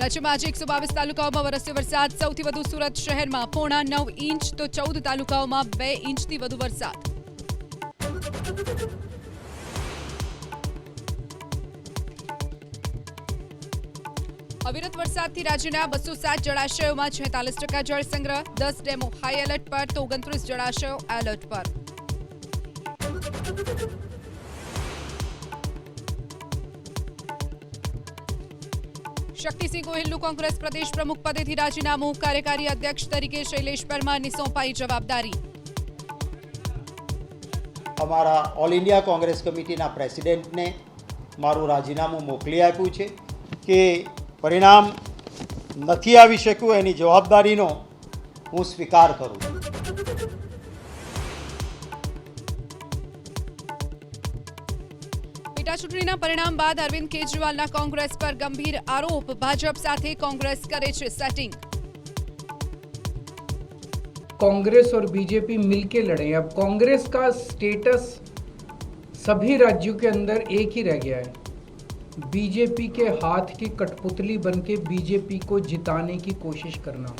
રાજ્યમાં આજે એકસો બાવીસ તાલુકાઓમાં વરસ્યો વરસાદ. સૌથી વધુ સુરત શહેરમાં પોણા નવ ઇંચ તો ચૌદ તાલુકાઓમાં બે ઇંચથી વધુ વરસાદ. અવિરત વરસાદથી રાજ્યના બસો સાત જળાશયોમાં છેતાલીસ ટકા જળ સંગ્રહ. દસ ડેમો હાઈ એલર્ટ પર તો ઓગણત્રીસ જળાશયો એલર્ટ પર. શક્તિસિંહ ગોહિલનું કોંગ્રેસ પ્રદેશ પ્રમુખ પદેથી રાજીનામું. કાર્યકારી અધ્યક્ષ તરીકે શૈલેષ પરમારની સોંપાઈ જવાબદારી. અમારા ઓલ ઇન્ડિયા કોંગ્રેસ કમિટીના પ્રેસિડેન્ટને મારું રાજીનામું મોકલી આપ્યું છે કે પરિણામ નથી આવી શક્યું, એની જવાબદારીનો હું સ્વીકાર કરું છું. પેટા ચૂંટણીના પરિણામ બાદ અરવિંદ કેજરીવાલના કોંગ્રેસ પર ગંભીર આરોપ ભાજપ સાથે કોંગ્રેસ કરે છે સેટિંગ कांग्रेस और बीजेपी मिलके लड़े अब कांग्रेस का स्टेटस सभी राज्यों के अंदर एक ही रह गया है बीजेपी के हाथ की कठपुतली बन के बीजेपी को जिताने की कोशिश करना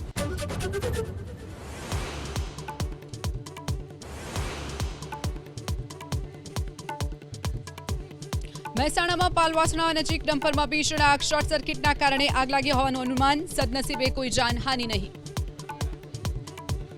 મહેસાણામાં પાલવાસણા નજીક ડમ્પરમાં ભીષણ આગ શોર્ટ સર્કિટના કારણે આગ લાગી હોવાનું અનુમાન સદનસીબે કોઈ જાનહાનિ નહીં.